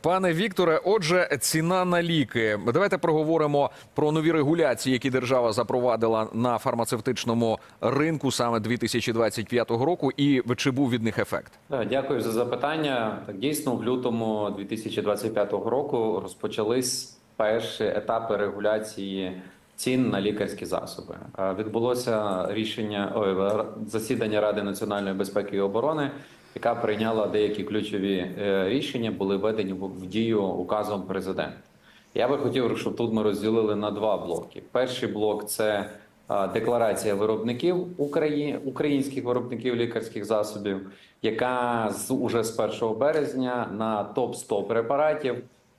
Пане Вікторе, отже, ціна на ліки. Давайте проговоримо про нові регуляції, які держава запровадила на фармацевтичному ринку саме 2025 року, і чи був від них ефект? Дякую за запитання. Дійсно, в лютому 2025 року розпочались перші етапи регуляції цін на лікарські засоби. Відбулося рішення ой, засідання Ради національної безпеки і оборони, яка прийняла деякі ключові е, рішення, були введені в дію указом президента. Я би хотів, щоб тут ми розділили на два блоки. Перший блок це декларація виробників Украї... українських виробників лікарських засобів, яка з уже з 1 березня на топ 100 препаратів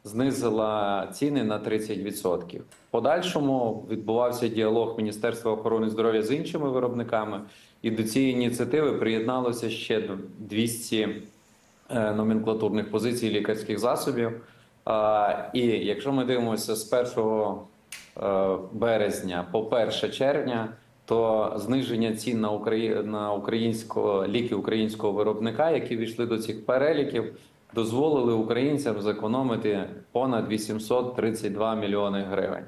знизила ціни на 30%. В подальшому відбувався діалог Міністерства охорони здоров'я з іншими виробниками, і до цієї ініціативи приєдналося ще 200 е, номенклатурних позицій лікарських засобів. І якщо ми дивимося з 1 е, березня по 1 червня, то зниження цін на Украї... на українського ліки українського виробника, які війшли до цих переліків, дозволили українцям зекономити понад 832 мільйони гривень.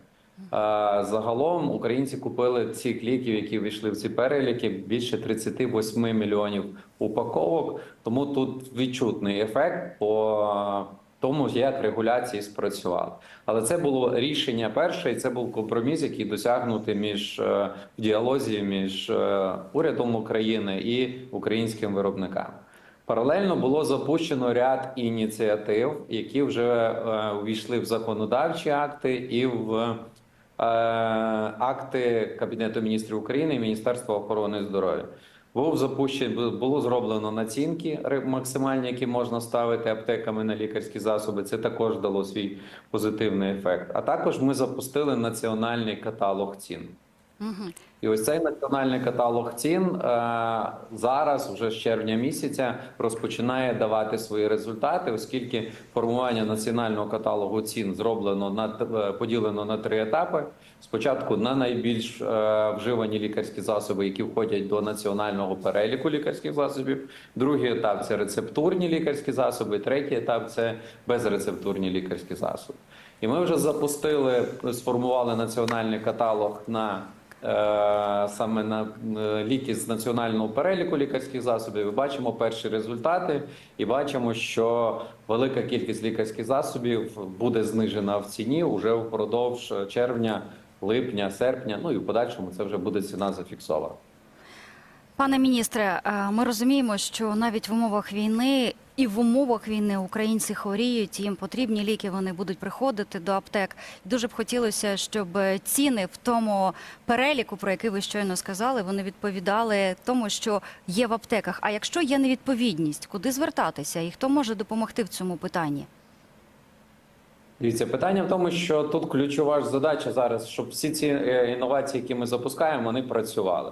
Загалом українці купили цих ліків, які війшли в ці переліки, більше 38 мільйонів упаковок. Тому тут відчутний ефект по тому, як регуляції спрацювали. Але це було рішення перше, і це був компроміс, який досягнутий між е, в діалозі між е, урядом України і українськими виробниками. Паралельно було запущено ряд ініціатив, які вже е, увійшли в законодавчі акти і в е, акти Кабінету міністрів України і Міністерства охорони здоров'я. Був запущено, було зроблено націнки максимальні, які можна ставити аптеками на лікарські засоби. Це також дало свій позитивний ефект. А також ми запустили національний каталог цін. І ось цей національний каталог цін е, зараз, вже з червня місяця, розпочинає давати свої результати, оскільки формування національного каталогу цін зроблено на е, поділено на три етапи. Спочатку на найбільш е, вживані лікарські засоби, які входять до національного переліку лікарських засобів. Другий етап це рецептурні лікарські засоби. Третій етап це безрецептурні лікарські засоби. І ми вже запустили, сформували національний каталог на саме на е, ліки з національного переліку лікарських засобів. І бачимо перші результати, і бачимо, що велика кількість лікарських засобів буде знижена в ціні уже впродовж червня, липня, серпня. Ну і в подальшому це вже буде ціна зафіксована. Пане міністре, е, ми розуміємо, що навіть в умовах війни і в умовах війни українці хворіють, їм потрібні ліки, вони будуть приходити до аптек. Дуже б хотілося, щоб ціни в тому переліку, про який ви щойно сказали, вони відповідали тому, що є в аптеках. А якщо є невідповідність, куди звертатися і хто може допомогти в цьому питанні? Дивіться, питання в тому, що тут ключова ж задача зараз, щоб всі ці е, інновації, які ми запускаємо, вони працювали.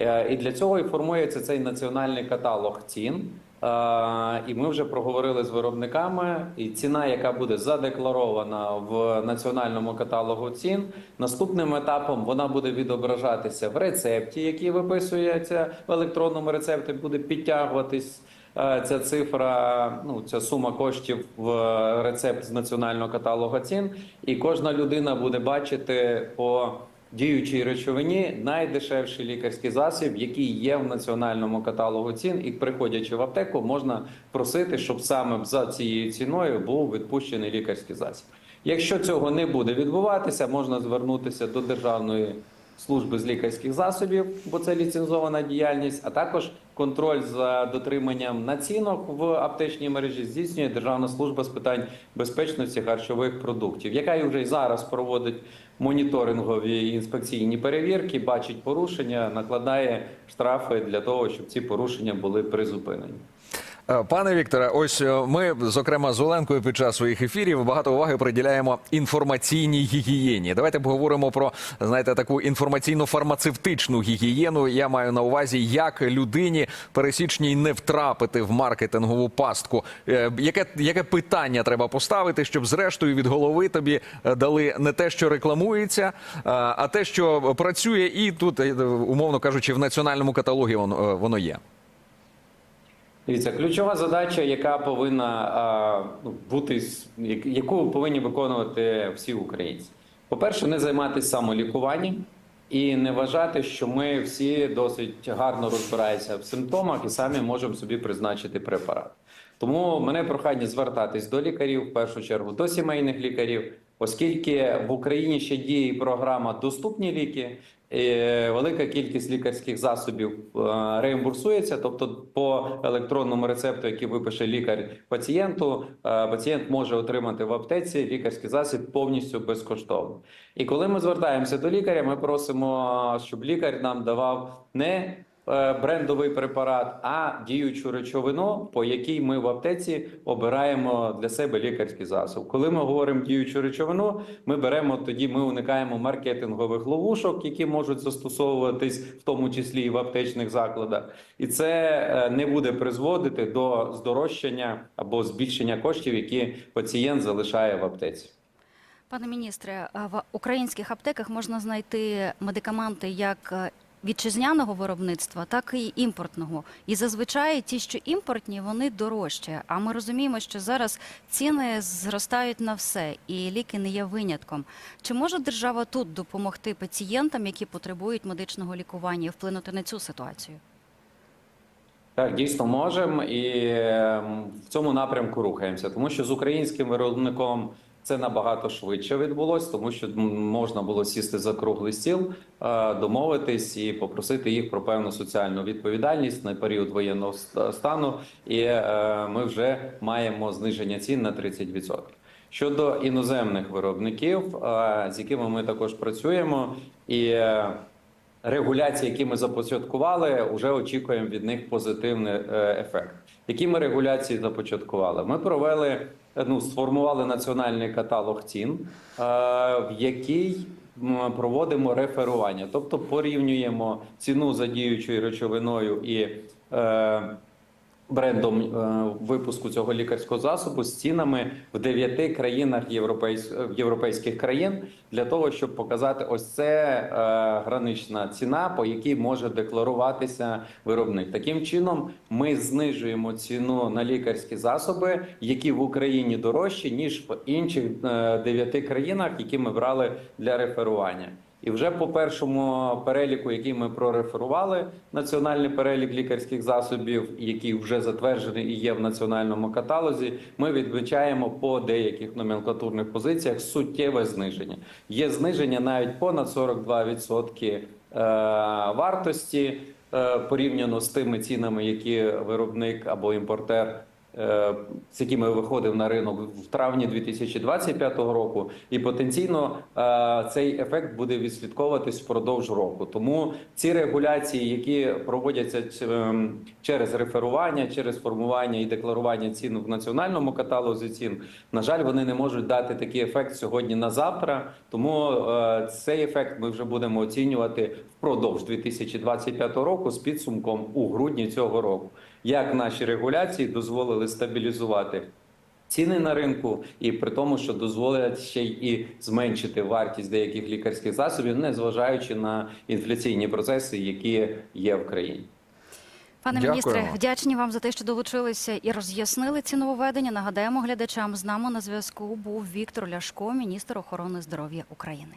Е, І для цього і формується цей національний каталог цін. Е, І ми вже проговорили з виробниками. І ціна, яка буде задекларована в національному каталогу цін, наступним етапом вона буде відображатися в рецепті, який виписується в електронному рецепті, буде підтягуватись. Е, Ця цифра, ну ця сума коштів в рецепт з національного каталогу цін, і кожна людина буде бачити по діючій речовині найдешевший лікарський засіб, який є в національному каталогу цін, і приходячи в аптеку, можна просити, щоб саме за цією ціною був відпущений лікарський засіб. Якщо цього не буде відбуватися, можна звернутися до державної служби з лікарських засобів, бо це ліцензована діяльність, а також контроль за дотриманням націнок в аптечній мережі здійснює Державна служба з питань безпечності харчових продуктів, яка вже й зараз проводить моніторингові інспекційні перевірки, бачить порушення, накладає штрафи для того, щоб ці порушення були призупинені. Е, Пане Вікторе, ось е, ми, зокрема, з Оленкою під час своїх ефірів багато уваги приділяємо інформаційній гігієні. Давайте поговоримо про знаєте таку інформаційно-фармацевтичну гігієну. Я маю на увазі, як людині пересічній не втрапити в маркетингову пастку. Е, Яке, яке питання треба поставити, щоб зрештою від голови тобі дали не те, що рекламується, е, а те, що працює, і тут, е, умовно кажучи, в національному каталогі воно, е, воно є. Дивіться, ключова задача, яка повинна ну, бути, яку повинні виконувати всі українці. По-перше, не займатися самолікуванням і не вважати, що ми всі досить гарно розбираємося в симптомах і самі можемо собі призначити препарат. Тому мене прохання звертатись до лікарів, в першу чергу до сімейних лікарів, оскільки в Україні ще діє програма Доступні ліки. Велика кількість лікарських засобів е, реімбурсується, тобто по електронному рецепту, який випише лікар пацієнту, е, пацієнт може отримати в аптеці лікарський засіб повністю безкоштовно. І коли ми звертаємося до лікаря, ми просимо, щоб лікар нам давав не брендовий препарат, а діючу речовину, по якій ми в аптеці обираємо для себе лікарський засіб. Коли ми говоримо діючу речовину, ми беремо тоді, ми уникаємо маркетингових ловушок, які можуть застосовуватись в тому числі і в аптечних закладах, і це е, не буде призводити до здорожчання або збільшення коштів, які пацієнт залишає в аптеці. Пане міністре, в українських аптеках можна знайти медикаменти як е, вітчизняного виробництва, так і імпортного. І зазвичай ті, що імпортні, вони дорожчі. А ми розуміємо, що зараз ціни зростають на все, і ліки не є винятком. Чи може держава тут допомогти пацієнтам, які потребують медичного лікування, вплинути на цю ситуацію? Так, дійсно можемо і ем, в цьому напрямку рухаємося, тому що з українським виробником це набагато швидше відбулося, тому що можна було сісти за круглий стіл, е, домовитись і попросити їх про певну соціальну відповідальність на період воєнного стану. І е, ми вже маємо зниження цін на 30%. Щодо іноземних виробників, е, з якими ми також працюємо, і регуляції, які ми започаткували, вже очікуємо від них позитивний е, ефект. Які ми регуляції започаткували? Ми провели е, ну, сформували національний каталог цін, е, в який проводимо реферування, тобто порівнюємо ціну за діючою речовиною і брендом е, випуску цього лікарського засобу з цінами в дев'яти країнах європейсь... європейських країн для того, щоб показати ось це е, гранична ціна, по якій може декларуватися виробник. Таким чином, ми знижуємо ціну на лікарські засоби, які в Україні дорожчі ніж в інших е, дев'яти країнах, які ми брали для реферування. І вже по першому переліку, який ми прореферували, національний перелік лікарських засобів, який вже затверджений і є в національному каталозі, ми відмічаємо по деяких номенклатурних позиціях суттєве зниження. Є зниження навіть понад 42% е, вартості е, порівняно з тими цінами, які виробник або імпортер з якими виходив на ринок в травні 2025 року, і потенційно е, цей ефект буде відслідковуватись впродовж року. Тому ці регуляції, які проводяться ем, через реферування, через формування і декларування цін в національному каталозі цін, на жаль, вони не можуть дати такий ефект сьогодні на завтра. Тому е, цей ефект ми вже будемо оцінювати впродовж 2025 року з підсумком у грудні цього року. Як наші регуляції дозволили стабілізувати ціни на ринку, і при тому, що дозволять ще й і зменшити вартість деяких лікарських засобів, не зважаючи на інфляційні процеси, які є в країні. Пане Дякуємо. міністре, вдячні вам за те, що долучилися і роз'яснили ці нововведення. Нагадаємо глядачам, з нами на зв'язку був Віктор Ляшко, міністр охорони здоров'я України.